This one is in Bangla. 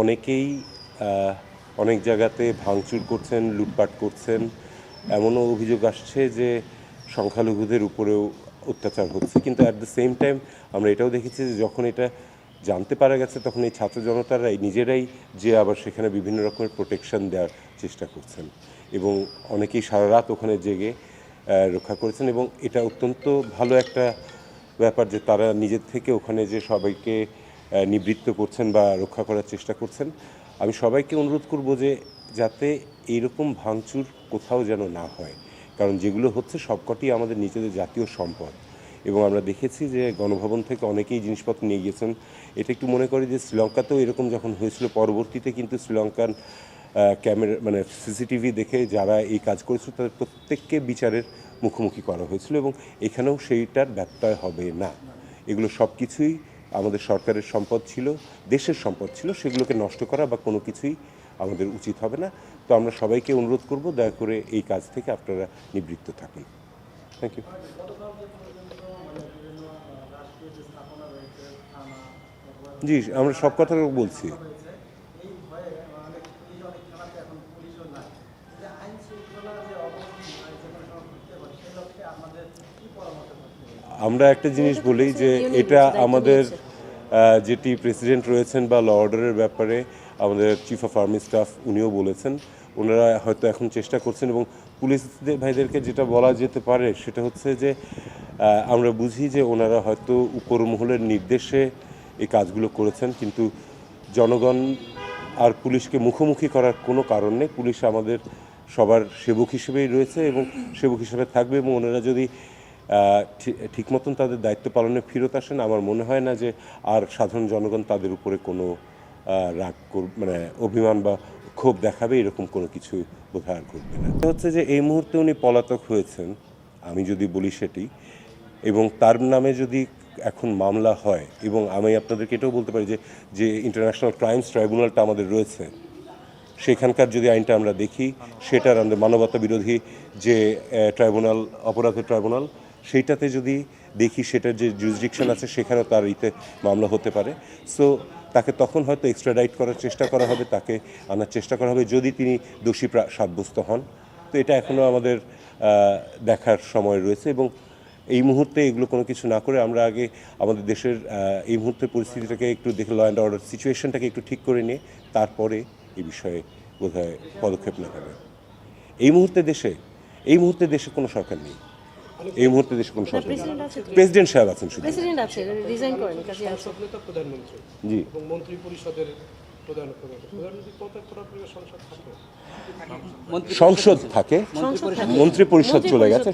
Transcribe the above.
অনেকেই অনেক জায়গাতে ভাঙচুর করছেন, লুটপাট করছেন। এমনও অভিযোগ আসছে যে সংখ্যালঘুদের উপরেও অত্যাচার হচ্ছে। কিন্তু অ্যাট দ্য সেম টাইম আমরা এটাও দেখেছি যে যখন এটা জানতে পারা গেছে, তখন এই ছাত্র জনতারাই নিজেরাই যে আবার সেখানে বিভিন্ন রকমের প্রোটেকশন দেওয়ার চেষ্টা করছেন। এবং অনেকেই সারা রাত ওখানে জেগে রক্ষা করেছেন এবং এটা অত্যন্ত ভালো একটা ব্যাপার যে তারা নিজের থেকে ওখানে যে সবাইকে নিবৃত্ত করছেন বা রক্ষা করার চেষ্টা করছেন। আমি সবাইকে অনুরোধ করব যে যাতে এইরকম ভাঙচুর কোথাও যেন না হয়। কারণ যেগুলো হচ্ছে সবকটি আমাদের নিজেদের জাতীয় সম্পদ। এবং আমরা দেখেছি যে গণভবন থেকে অনেকেই জিনিসপত্র নিয়ে গিয়েছেন। এটা একটু মনে করি যে শ্রীলঙ্কাতেও এরকম যখন হয়েছিল, পরবর্তীতে কিন্তু শ্রীলঙ্কান ক্যামেরা মানে সিসিটিভি দেখে যারা এই কাজ করেছিল, তাদের প্রত্যেককে বিচারের মুখোমুখি করা হয়েছিল এবং এখানেও সেইটার ব্যত্যয় হবে না। এগুলো সব কিছুই আমাদের সরকারের সম্পদ ছিল, দেশের সম্পদ ছিল, সেগুলোকে নষ্ট করা বা কোনো কিছুই আমাদের উচিত হবে না। তো আমরা সবাইকে অনুরোধ করব, দয়া করে এই কাজ থেকে আপনারা নিবৃত্ত থাকুন। থ্যাংক ইউ জি, আমরা সব কথা বলছি এই ভয়ে অনেক পুলিশ অনেক থানাতে এখন পুলিশও নাই যে আইন শৃঙ্খলা যে অবনতি হয় যেখানে সব ঘুরতে পারে সেই লক্ষ্যে আমাদের কি পরামর্শ করতে হবে আমরা একটা জিনিস বলি যে এটা আমাদের যেটি প্রেসিডেন্ট রয়েছেন বা ল অর্ডারের ব্যাপারে আমাদের চিফ অফ আর্মি স্টাফ উনিও বলেছেন। ওনারা হয়তো এখন চেষ্টা করছেন এবং পুলিশ ভাইদেরকে যেটা বলা যেতে পারে সেটা হচ্ছে যে আমরা বুঝি যে ওনারা হয়তো উপর মহলের নির্দেশে এই কাজগুলো করেছেন কিন্তু জনগণ আর পুলিশকে মুখোমুখি করার কোনো কারণ নেই। পুলিশ আমাদের সবার সেবক হিসেবেই রয়েছে এবং সেবক হিসেবে থাকবে এবং ওনারা যদি ঠিক মতন তাদের দায়িত্ব পালনে ফেরত আসেন। আমার মনে হয় না যে আর সাধারণ জনগণ তাদের উপরে কোনো রাগ মানে অভিমান বা ক্ষোভ দেখাবে, এরকম কোনো কিছু বোধহয় আর ঘটবে না। হচ্ছে যে এই মুহূর্তে উনি পলাতক হয়েছেন, আমি যদি বলি সেটি, এবং তার নামে যদি এখন মামলা হয়, এবং আমি আপনাদেরকে এটাও বলতে পারি যে যে ইন্টারন্যাশনাল ক্রাইমস ট্রাইব্যুনালটা আমাদের রয়েছে, সেখানকার যদি আইনটা আমরা দেখি, সেটার আমাদের মানবতা বিরোধী যে ট্রাইব্যুনাল, অপরাধের ট্রাইব্যুনাল সেইটাতে যদি দেখি সেটার যে জুরিসডিকশন আছে, সেখানেও তার ইতে মামলা হতে পারে। সো তাকে তখন হয়তো এক্সট্রাডাইট করার চেষ্টা করা হবে, তাকে আনার চেষ্টা করা হবে, যদি তিনি দোষী সাব্যস্ত হন। তো এটা এখনও আমাদের দেখার সময় রয়েছে এবং এই মুহূর্তে এগুলো কোনো কিছু না করে আমরা আগে আমাদের দেশের এই মুহূর্তের পরিস্থিতিটাকে একটু দেখে ল অ্যান্ড অর্ডার সিচুয়েশনটাকে একটু ঠিক করে নিয়ে তারপরে এই বিষয়ে বোধহয় পদক্ষেপ নেওয়া হবে। এই মুহূর্তে দেশে, এই মুহূর্তে দেশে কোনো সরকার নেই। এই মুহূর্তে দেশে কোনো সরকার নেই প্রেসিডেন্ট সাহেব আছেন শুধু। প্রেসিডেন্ট আছে রিজাইন করেন কাজে আছে। প্রধানমন্ত্রী। জি। এবং মন্ত্রী পরিষদের প্রধান প্রধান প্রধানমন্ত্রী পদে থাকে। সংসদ থাকে সংসদ থাকে। মন্ত্রী পরিষদ চলে গেছে।